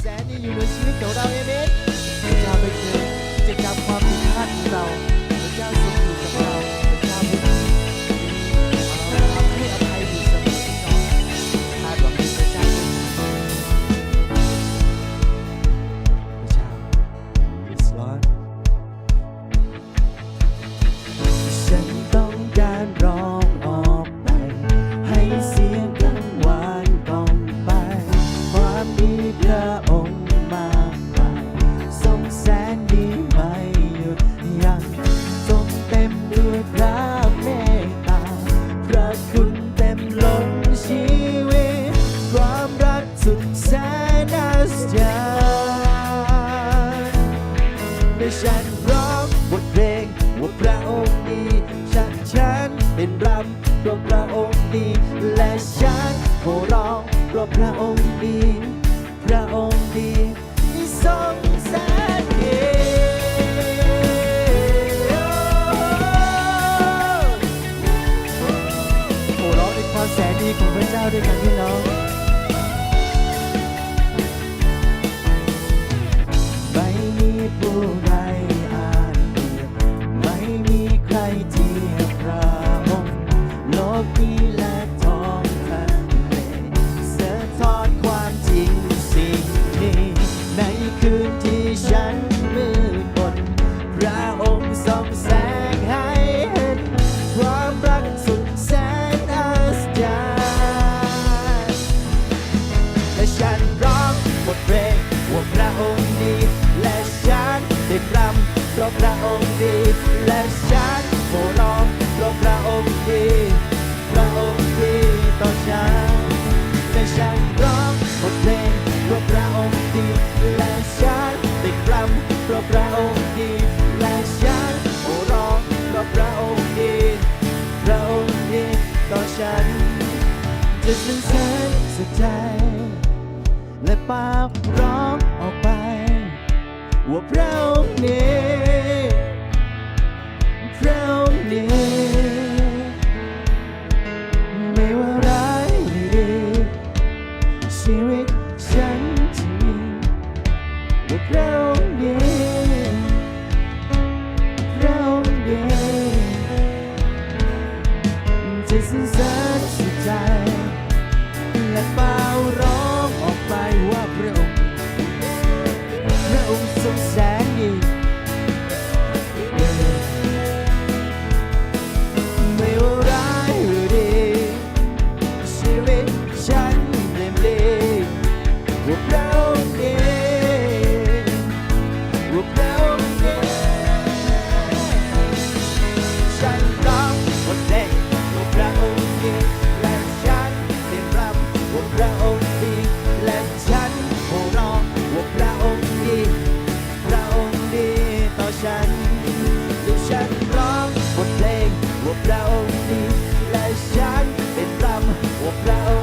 แสนดีอยู่ในชี ฉันร้องบทเพลงว่าพระองค์ดีฉันฉันเป็นรำเพราะพระองค์ดีและฉันโห่ร้องเพราะพระองค์ดีพระองค์ดีที่ทรงแสนดีโหร้องในความแสนดีของพระเจ้าด้วยกันพี่น้องไม่มีผู้ใด ฉันร้องบทเพลงว่าพระองค์ดี และฉันได้รำเพราะพระองค์ดี และฉันโหร้องเพราะพระองค์ดี พระองค์ดีต่อฉันและฉันร้องบทเพลงเพราะพระองค์ดี และฉันได้รำเพราะพระองค์ดี และฉันโหร้องเพราะพระองค์ดี พระองค์ดีต่อฉันจะสรรเสริญสุดใจ และปากร้องออกไป ว่าพระองค์นี้พระองค์นี้ไม่ว่าร้ายหรือดีชีวิตฉันจะมีว่าพระองค์นี้พระองค์นี้จะ รำ